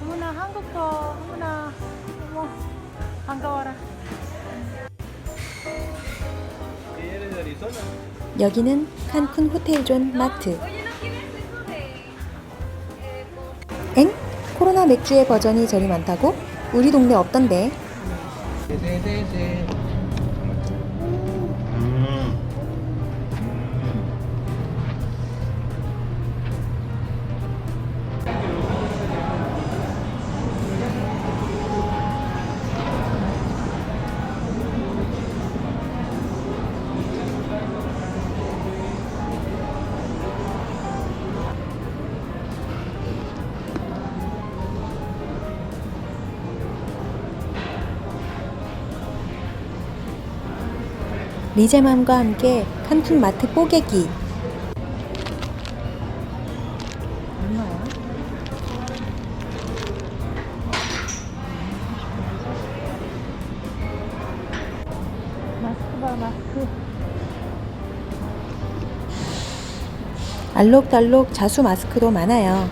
어머나 한국도 어머나 어머 반가워라 여기는 칸쿤 호텔존 마트. 엥? 코로나 맥주의 버전이 저리 많다고? 우리 동네 없던데. 리제맘과 함께 칸쿤 마트 뽀개기. 알록달록 자수 마스크도 많아요.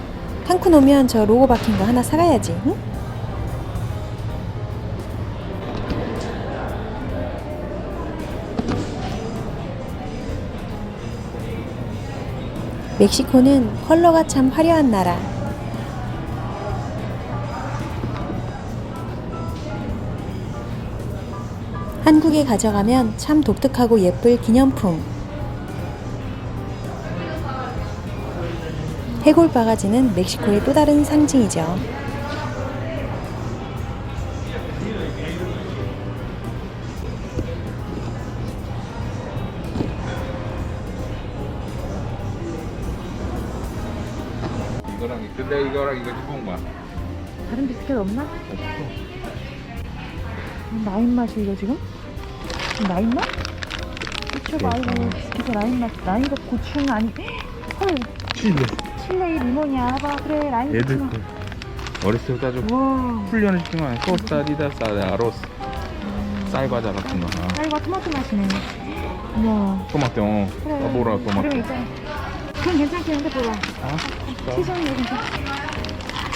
칸쿤 오면 저 로고 박힌 거 하나 사가야지. 응? 멕시코는 컬러가 참 화려한 나라. 한국에 가져가면 참 독특하고 예쁠 기념품. 해골 바가지는 멕시코의 또 다른 상징이죠. 이- 근데 이거랑 이거 좋은 거야. 다른 비스켓 없나? 음, 라임 맛이 이거 지금? 라임 맛? 그쵸 아이고 비스켓 라임 맛 라임도 고추는 아니 헐 칠레. 칠레 이 리몬이야 봐 그래 라임 얘들 고추는 때 어렸을 때 따져 와 훈련을 시키면 소스타리다 사다 아로스 쌀과자 같은 거. 아, 쌀과 토마토 맛이네 우와 토마토. 어. 그래 까보라 토마토. 그럼 괜찮긴 한데 보라 아, 괜찮아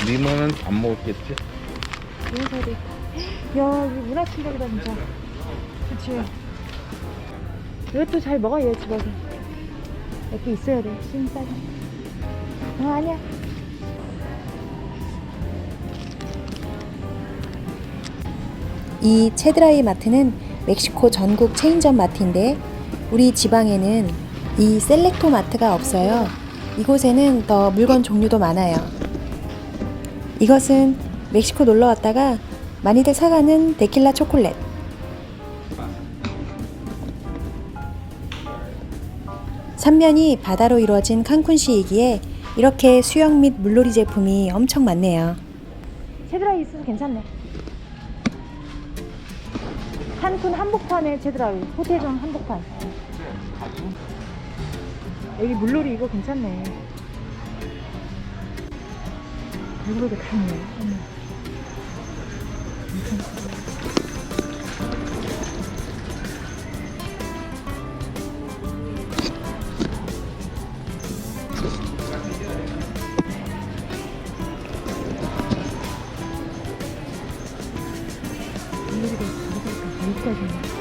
리몬은 안 먹었겠지? 연사도 있고. 야 이거 문화 충격이다 진짜. 그치? 이것도 잘 먹어 얘 집어서. 이렇게 있어야 돼 신싸게 어 아니야. 이 체드라이 마트는 멕시코 전국 체인점 마트인데 우리 지방에는 이 셀렉토 마트가 없어요. 이곳에는 더 물건 종류도 많아요. 이것은 멕시코 놀러 왔다가 많이들 사가는 데킬라 초콜릿. 삼면이 바다로 이루어진 칸쿤시이기에 이렇게 수영 및 물놀이 제품이 엄청 많네요. 체드라이 있어서 괜찮네 칸쿤 한복판에 체드라이 호텔존 한복판 여기 물놀이 이거 괜찮네. 물놀이 어머. 물놀이가 여기까지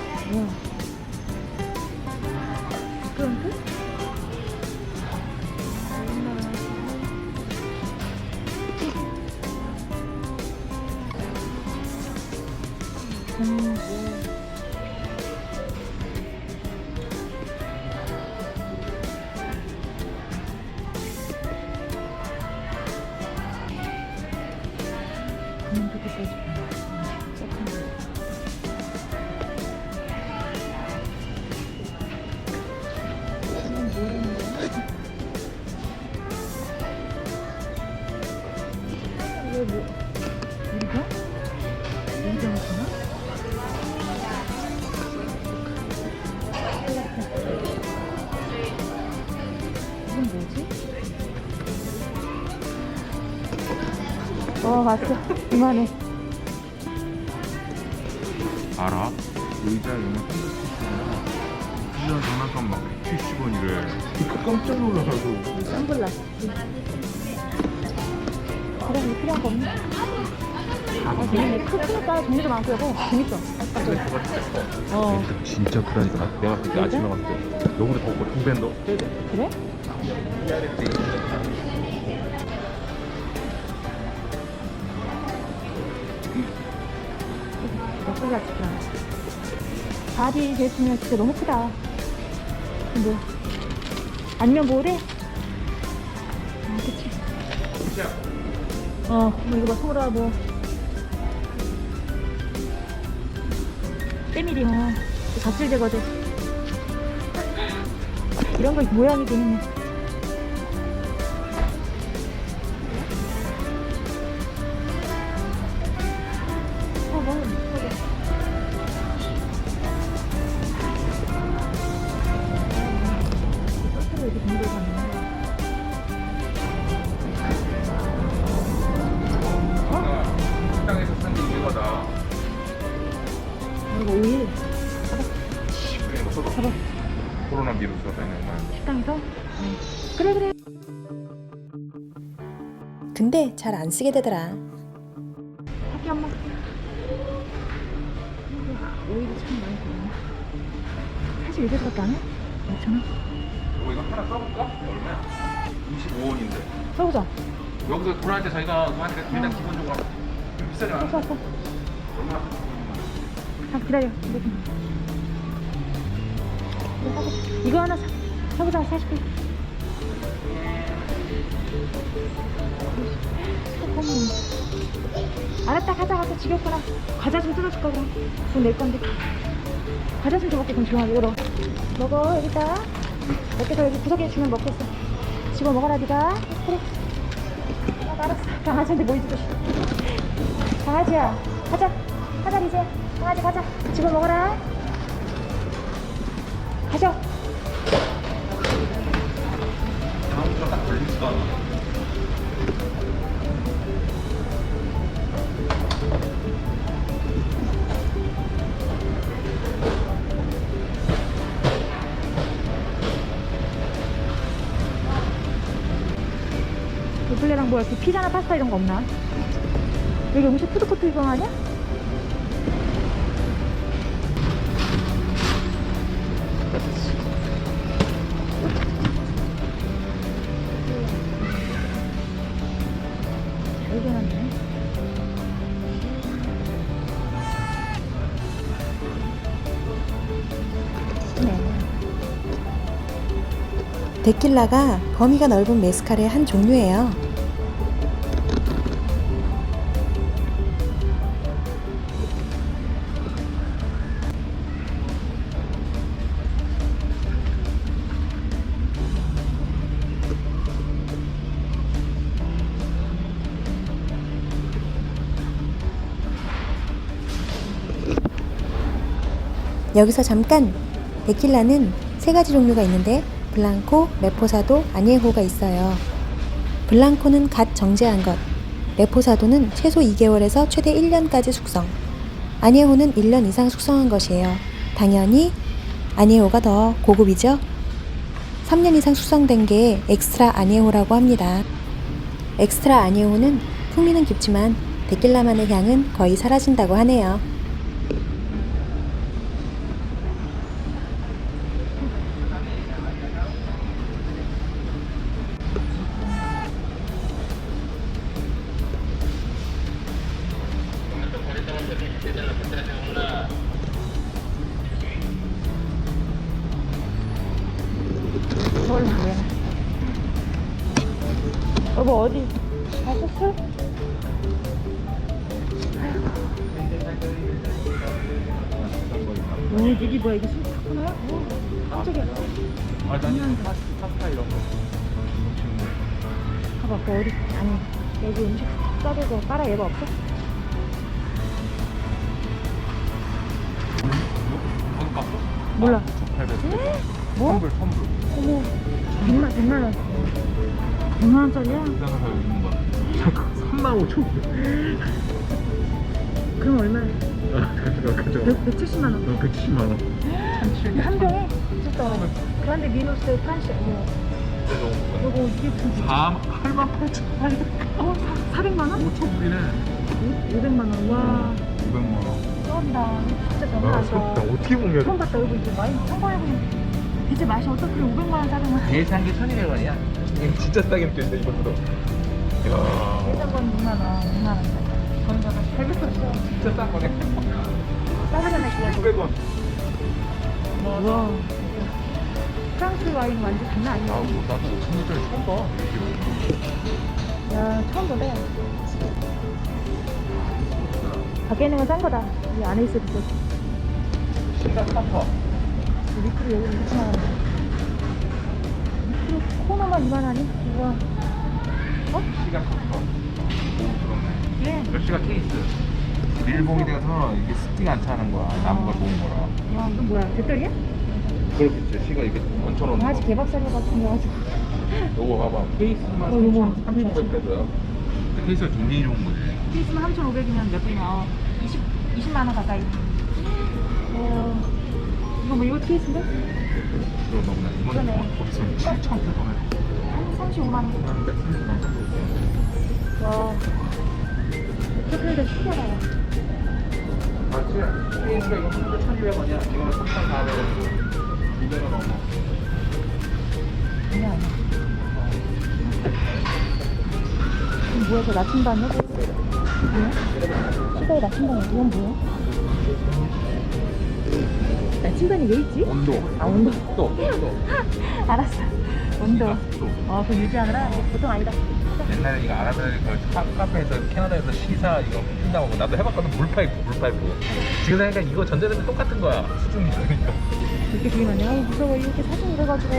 어 봤어 이만해 알아? 의자 370원이야. 1년 장난감 막 170원이래. 깜짝 놀라가지고. 그래 이거 필요한 거 없네 아 재밌네 크, 크니까 종류도 많고 여보 재밌어. 어 진짜 크다니까. 내가 그때 아침에 갔을 때 너보다 더 커. 두 밴더. 그래? 몇 개가 진짜 바디 제품이 진짜 너무 크다 근데 안면 뭐래? 아 그치 어뭐 이거 봐 소라 뭐 때밀이 어 잡질 제거제. 이런 거 모양이 되는 어, 뭐, 이거. 근데 잘 안 쓰게 되더라. 할게 엄마 오일이 참 많이 들어네 사실 이제밖에 안 해? 5천원? 이거 이거 하나 써볼까? 얼마야? 25원인데. 써보자 여기서 돌아갈 때 저희가 그거 하니까 일단 기본적으로 좀 비싸지 않아? 써, 써. 얼마? 잠깐 기다려. 이거 좀. 이거 사고. 이거 하나 사. 사보자. 40 개. 알았다. 가자. 가자. 지겹구나. 과자 좀 뜯어줄 거 그럼. 그건 낼 건데. 과자 좀 줘볼게. 그럼 조용하게. 이거. 먹어. 여기다. 몇개 더 여기 구석에 주면 먹겠어. 집어 먹어라. 네가. 그래. 아, 알았어. 강아지한테 뭐 있을 것이야. 강아지야. 가자. 가자 이제. 강아지 가자. 집어 먹어라. 가자. 주가 딱 걸리지도 않아. 요플레랑 뭐 이렇게 피자나 파스타 이런 거 없나? 여기 음식 푸드코트 이거 아니야? 데킬라가 범위가 넓은 메스칼의 한 종류예요. 여기서 잠깐! 데킬라는 세 가지 종류가 있는데 블랑코, 레포사도, 아니에호가 있어요. 블랑코는 갓 정제한 것, 레포사도는 최소 2개월에서 최대 1년까지 숙성, 아니에호는 1년 이상 숙성한 것이에요. 당연히 아니에호가 더 고급이죠. 3년 이상 숙성된 게 엑스트라 아니에호라고 합니다. 엑스트라 아니에호는 풍미는 깊지만 데킬라만의 향은 거의 사라진다고 하네요. 여보 어디 가셨어? 오 이게 뭐야 이게 술 탔구나? 오 깜짝이야 아, 난 파스타, 파스타 이런 거. 뭐. 봐봐 그 어디 아니 여기 음식 싸들고 빨아 얘가 없어? 어느 값어? 몰라 800. 뭐? 선불, 선불. 어머 100만 100만 원 100만 원짜리야? 비싼 거 있는 거야. 3만 5천 원. 그럼 얼마야? 가져가, 가져가. 100, 170만 원 어, 170만 원. 한 병에? 진짜 그런데 미노스 판시 뭐 진짜 좋은 거. 요거 이게 진짜 4, 8만 8천 어? 400만 원? 5천 불이네. 500만 원. 와 500만 원. 쩐다. 진짜 아. 진짜 어떻게 보면 처음 봤다. 여기 이제 와인 청과해보니 대체 맛이 어떻게 500만 원 400만 원. 제일 싼게 1,200원이야. 이게 진짜 싸게 느껴진다 이것도. 이야. 일단 건 6만 원, 6만 원. 그런 거가 800원. 진짜 싼 거네. 싸게 전에 900원. 우와. 프랑스 와인 완전 장난 아, 아니야. 뭐 나도 5천원짜리 처음 봐. 야, 처음 보네. 밖에 있는 건 싼 거다. 이 안에 있어도 돼. 시가 카퍼. 리크로 여기 이렇게 나가네. 리크로 코너만 2만 원이? 우와. 어? 시가 카퍼. 오, 그러네. 예. 몇 시가 케이스. 밀봉이 돼서 이게 습지가 않다는 거야. 나무가 좋은 거라. 와, 이건 뭐야? 배터리야? 그렇겠지. 시가 이게 얹혀놓은 강아지 거. 개박살려 같은 거 가지고. 요거 봐봐. 케이스만 어, 요거. 3,500페소야. 케이스가 굉장히 좋은 거지. 피스면 3,500이면 몇 분이야? 어, 20, 20만 원 가까이. 어, 이거 뭐 이거 케이스인데? 그럼 너무 나 이건 그러네. 거기서 7,000페소네. 한 35만 원. 와. 해도 신기하다. 맞지? 케이스가 이거 1,200원이야. 이거는 3,400원. 200원 넘어. 아니야, 아니야. 뭐야, 저 나침반이야? 뭐야? 시가에 나침반이야. 이건 뭐야? 나침반이 왜 있지? 온도. 아, 온도. 또, 또. 알았어. 온도. 또. 어, 그거 유지하느라 이거 보통 아니다. 옛날에 이거 그 카- 카페에서 캐나다에서 시사 이거 핀다고 나도 해봤거든 물파이프 물파이프 지금 생각하니까 이거 전자레인지 똑같은 거야 수준이 그러니까 이렇게 많이 아우 무서워 이렇게 사진 이래가지고.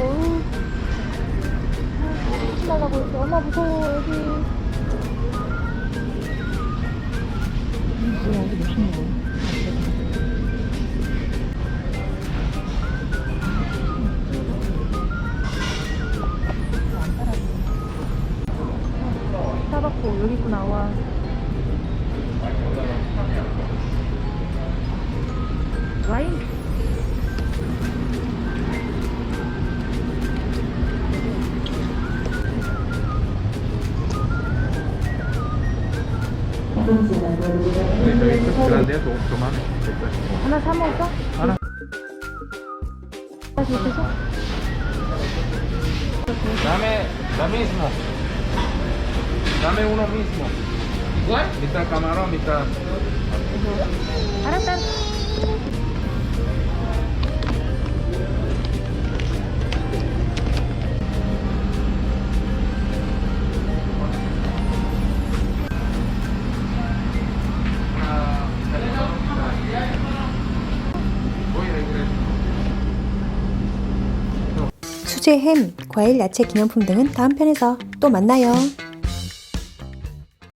아, 하지 말라고 이렇게 엄마 무서워 여기 근데 저희 그런데 좀 그만해 하나 사 먹을까? 하나 다시 해서 Dame, lo mismo. Dame uno mismo. ¿Igual? Mitad camarón, mitad. 알았다. 햄, 과일, 야채 기념품 등은 다음 편에서 또 만나요.